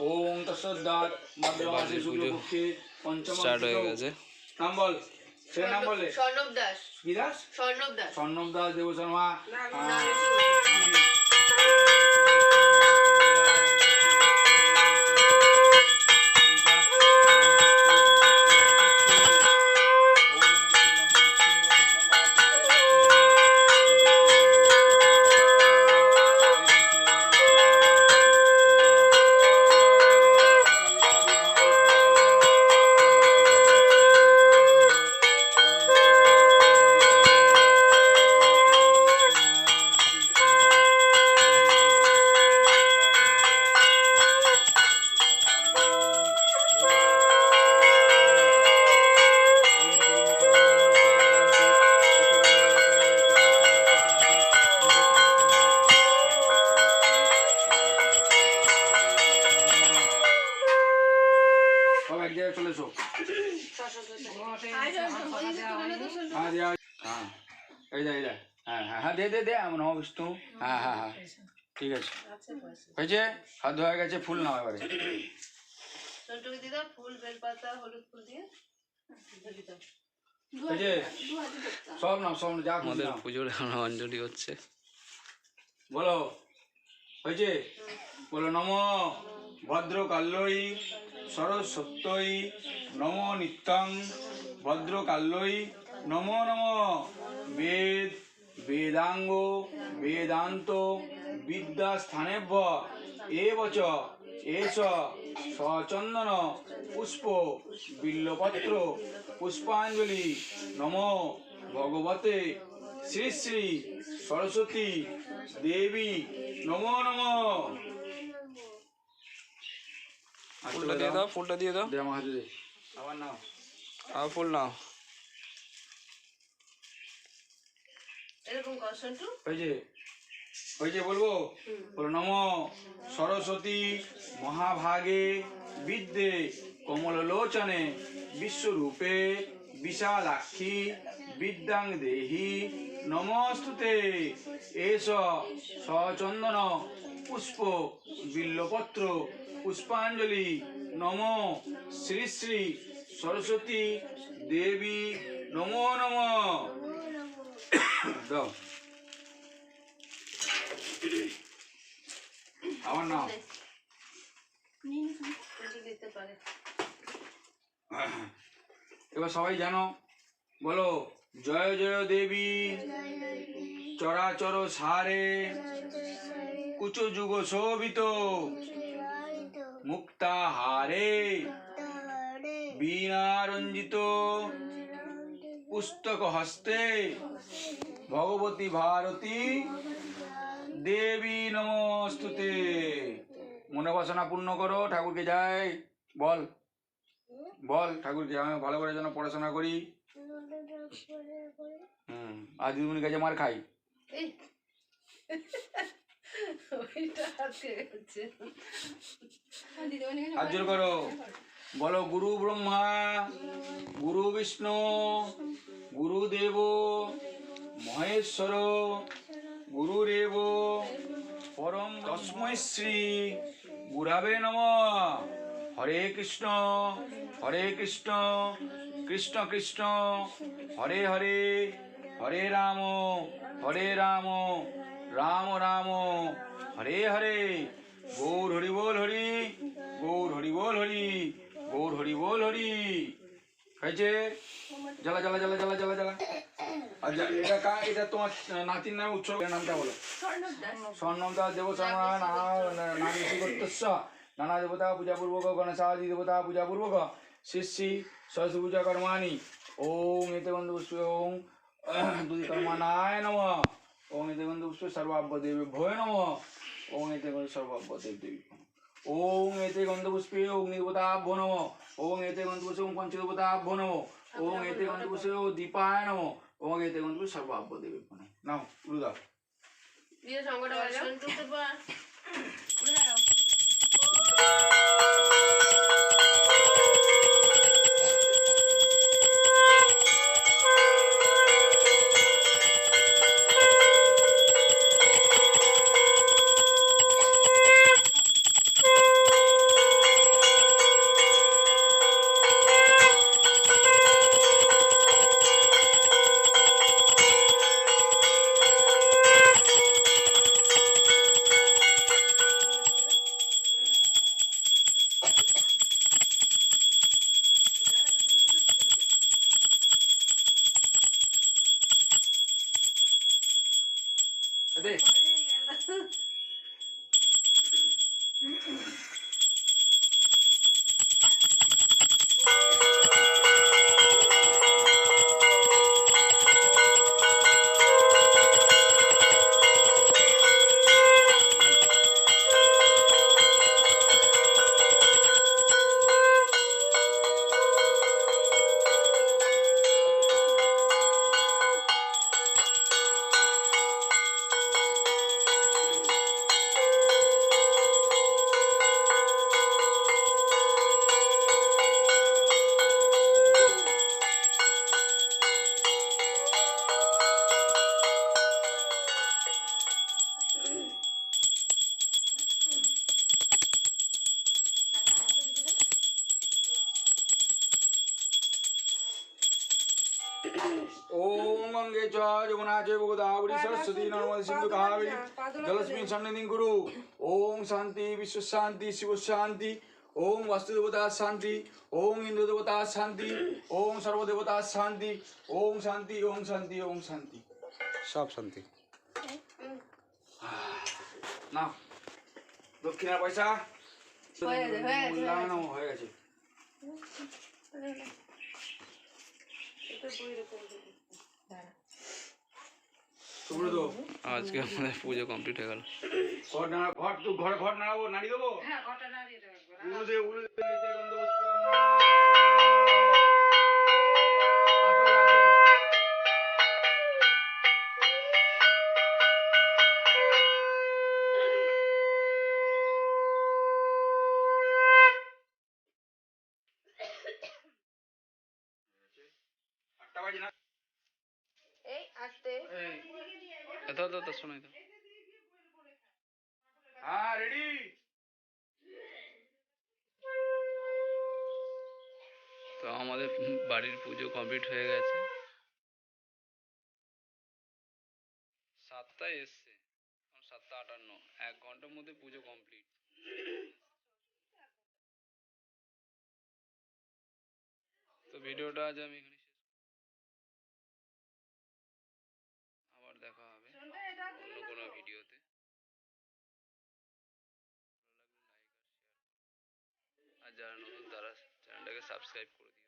ওম তসদ্দাত মধ্যমাসে শুক্লপক্ষে পঞ্চম স্টার্ট হয়ে গেছে। নাম বল। সে নাম বলে স্বর্ণব দাস। কি দাস? স্বর্ণব দাস। স্বর্ণব দাস দেব শর্মা এই এই হ্যাঁ হ্যাঁ হ্যাঁ দে দে দে নম হ্যাঁ হ্যাঁ হ্যাঁ ঠিক আছে হয়েছে হাত গেছে ফুল সব নাও সব অঞ্জলি হচ্ছে বলো হয়েছে বলো নম ভদ্র কাল্যই সরস্বত্যই নম নিত্যং ভদ্র কাল্যই নম নম। বেদ বেদাঙ্গ বেদান্ত বিদ্যা স্থানেভ্য এবচ এস সচন্দন পুষ্প বিল্লপত্র পুষ্পাঞ্জলি নম। ভগবতে শ্রী শ্রী সরস্বতী দেবী নমো নমো। ফুলটা দিয়ে দাও ফুলটা দিয়ে দাও। দে আমার নাও। আর ফুল নাও। বলব সরস্বতী মহাভাগে বিদ্যে কমললোচনে বিশ্বরূপে বিশালাক্ষী বিদ্যাং দেহি নমস্তুতে। এস সচন্দন পুষ্প বিল্লপত্র পুষ্পাঞ্জলি। নম শ্রী শ্রী সরস্বতী দেবী, নমো, নম। আমার নাম। এবার সবাই জানো, বলো, জয় জয় দেবী, চরাচর সারে, কুচু যুগ শোভিত, মুক্তা হারে। বীণা রঞ্জিত পুস্তক হস্তে ভগবতী ভারতী দেবী নমস্তুতে। মনে বাসনা পূর্ণ করো, ঠাকুরকে যাই বল বল ঠাকুরকে, আমি ভালো করে যেন পড়াশোনা করি। হুম, আর দিদিমণির কাছে মার খাই। এই ওইটা আজকে হচ্ছে হাত জোর করো বলো গুরু ব্রহ্মা গুরু বিষ্ণু গুরুদেব মহেশ্বর গুরুরেব পরম তস্মৈ শ্রী গুরাবে নম হরে কৃষ্ণ হরে কৃষ্ণ কৃষ্ণ কৃষ্ণ হরে হরে হরে রাম হরে রাম রাম রাম হরে হরে গৌর হরি বল হরি গৌর হরি বল হরি গৌর হরি বল হরি হয়েছে জ্বালা জ্বালা জ্বালা জ্বালা জ্বালা জ্বালা আচ্ছা এটা কা এটা তোমার নাতির নামে উৎসব নামটা বলো স্বর্ণব দাস দেবসর্মা নানা নাম করতেছ নানা দেবতা পূজা পূর্বক গণেশাদি দেবতা পূজা পূর্বক শ্রী সরস্বতী পূজা কর্মাণি ওম এতে বন্ধু ওম দুই কর্মানায় নম ওম এতে বন্ধু পুষ্প সর্বাব্য দেবী ভয় নম। ওম এতে বন্ধু সর্বাব্য দেব। দেবী ওম এতে গন্ধপুষ্পে অগ্নিদেবতাভ্যো নম। ওম এতে গন্ধপুষ্পে পঞ্চদেবতাভ্যো নম। ওং এতে গন্ধপুষে ও দীপায় নম। ওং এতে গন্ধপুষ সর্বাব্য দেবে। নাও দাও। দিয়ে সঙ্গটা 对，我这也能。ওম গঙ্গে চ যমুনা চৈব গোদাবরী সরস্বতী নর্মদে সিন্ধু কাবেরী জলস্মিন সন্নিধিং কুরু ওম শান্তি বিশ্ব শান্তি শিব শান্তি। ওম বাস্তুদেবতা শান্তি ওম ইন্দ্র দেবতা শান্তি ওম সর্বদেবতা শান্তি ওম শান্তি ওম শান্তি ওম শান্তি। সব শান্তি। না দক্ষিণার পয়সা। হয়ে গেছে, হয়ে গেছে, হয়ে মূল্যায়ন হয়ে গেছে এটা বইরে করে দেবো দাঁড়া সুব্রত আজকে আমাদের পুজো কমপ্লিট হয়ে গেল। ঘর ঘর ঘর তো ঘরে ঘর নাড়াবো নাড়ি দেবো? হ্যাঁ ঘরটা নাড়িয়ে দেবো এই আসতে। এই, শোনাই হ্যাঁ রেডি তো আমাদের বাড়ির পুজো কমপ্লিট হয়ে গেছে। সাতটায় এসছে। সাতটা আটান্ন। এক ঘণ্টার মধ্যে পুজো কমপ্লিট। তো ভিডিওটা আজ আমি অন্য লাগলে লাইক আর যারা নতুন তারা চ্যানেলটাকে সাবস্ক্রাইব করে দিও।